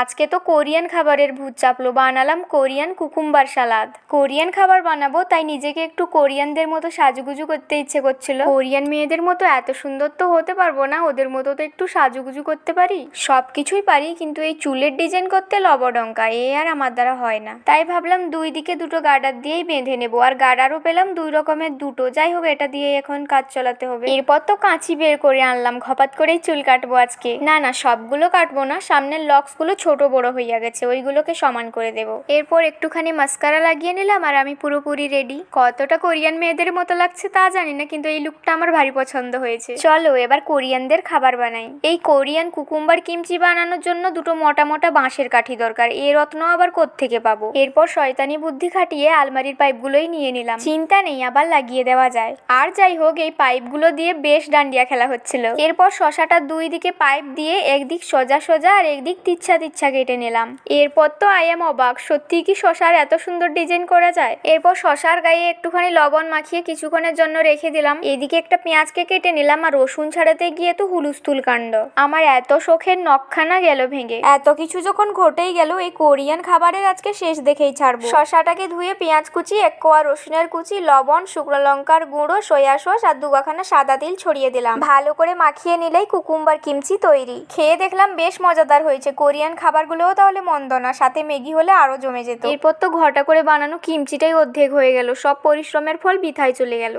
আজকে তো কোরিয়ান খাবারের ভূত চাপলো, বানালাম কোরিয়ান কুকুম্বার সালাদ। কোরিয়ান খাবার বানাবো, তাই নিজেকে একটু কোরিয়ানদের মতো সাজুগুজু করতে ইচ্ছে করছিল। কোরিয়ান মেয়েদের মতো এত সুন্দর তো হতে পারব না, ওদের মতো তো একটু সাজুগুজু করতে পারি? সব কিছুই পারি, কিন্তু এই চুলের ডিজাইন করতে লবডঙ্কা, এ আর আমার দ্বারা হয় না। তাই ভাবলাম দুই দিকে দুটো গার্ডার দিয়েই বেঁধে নেব, আর গার্ডারও পেলাম দুই রকমের দুটো। যাই হোক, এটা দিয়ে এখন কাজ চালাতে হবে। এরপর তো কাঁচি বের করে আনলাম খপাত করেই চুল কাটবো আজকে। না না, সবগুলো কাটবো না, সামনের লক্সগুলো ছোট বড় হইয়া গেছে, ওইগুলোকে সমান করে দেবো। এরপর একটুখানি মাস্কারা লাগিয়ে নিলাম আর আমি পুরোপুরি রেডি কতটা কোরিয়ান মেয়েদের মতো লাগছে তা জানি না, কিন্তু এই লুকটা আমার ভারী পছন্দ হয়েছে। চলো, এবার কোরিয়ানদের খাবার বানাই। এই কোরিয়ান কুকুম্বার কিমচি বানানোর জন্য দুটো মোটা মোটা বাঁশের কাঠি দরকার। এ রত্ন আবার থেকে পাবো? এরপর শয়তানি বুদ্ধি খাটিয়ে আলমারির পাইপগুলোই নিয়ে নিলাম। চিন্তা নেই, আবার লাগিয়ে দেওয়া যায়। আর যাই হোক, এই পাইপগুলো দিয়ে বেশ ডান্ডিয়া খেলা হচ্ছিল। এরপর শশাটা দুই দিকে পাইপ দিয়ে একদিক সোজা সোজা আর একদিক তিচ্ছা তিচ্ছা কেটে নিলাম। এরপর তো আই এম অবাক। সত্যি কি শশার এত সুন্দর ডিজাইন করা যায়? এরপর শশার গায়ে একটুখানি লবণ মাখিয়ে কিছুক্ষণের জন্য রেখে দিলাম। এদিকে একটা পেঁয়াজকে কেটে নিলাম আর রসুন ছাড়াতে গিয়ে তো হুলুস্থুল কাণ্ড। আমার এত শোকের নখখানা গেল ভেঙে। এত কিছু যখন ঘটেই গেল, এই কোরিয়ান খাবারের আজকে শেষ দেখেই ছাড়বো। শশাটাকে ধুয়ে পেঁয়াজ কুচি, এক কোয়া রসুনের কুচি, লবণ, শুকনো লঙ্কার গুঁড়ো, সয়া সস আর দুগাখানা সাদা তিল ছড়িয়ে দিলাম। ভালো করে মাখিয়ে নিলেই কুকুম্বার কিমচি তৈরি। খেয়ে দেখলাম বেশ মজাদার হয়েছে। কোরিয়ান খাবারগুলোও তাহলে মন্দ না, সাথে ম্যাগি হলে আরও জমে যেত। এরপর তো ঘটা করে বানানো কিমচিটাই অর্ধেক হয়ে গেল, সব পরিশ্রমের ফল বিথায় চলে গেল।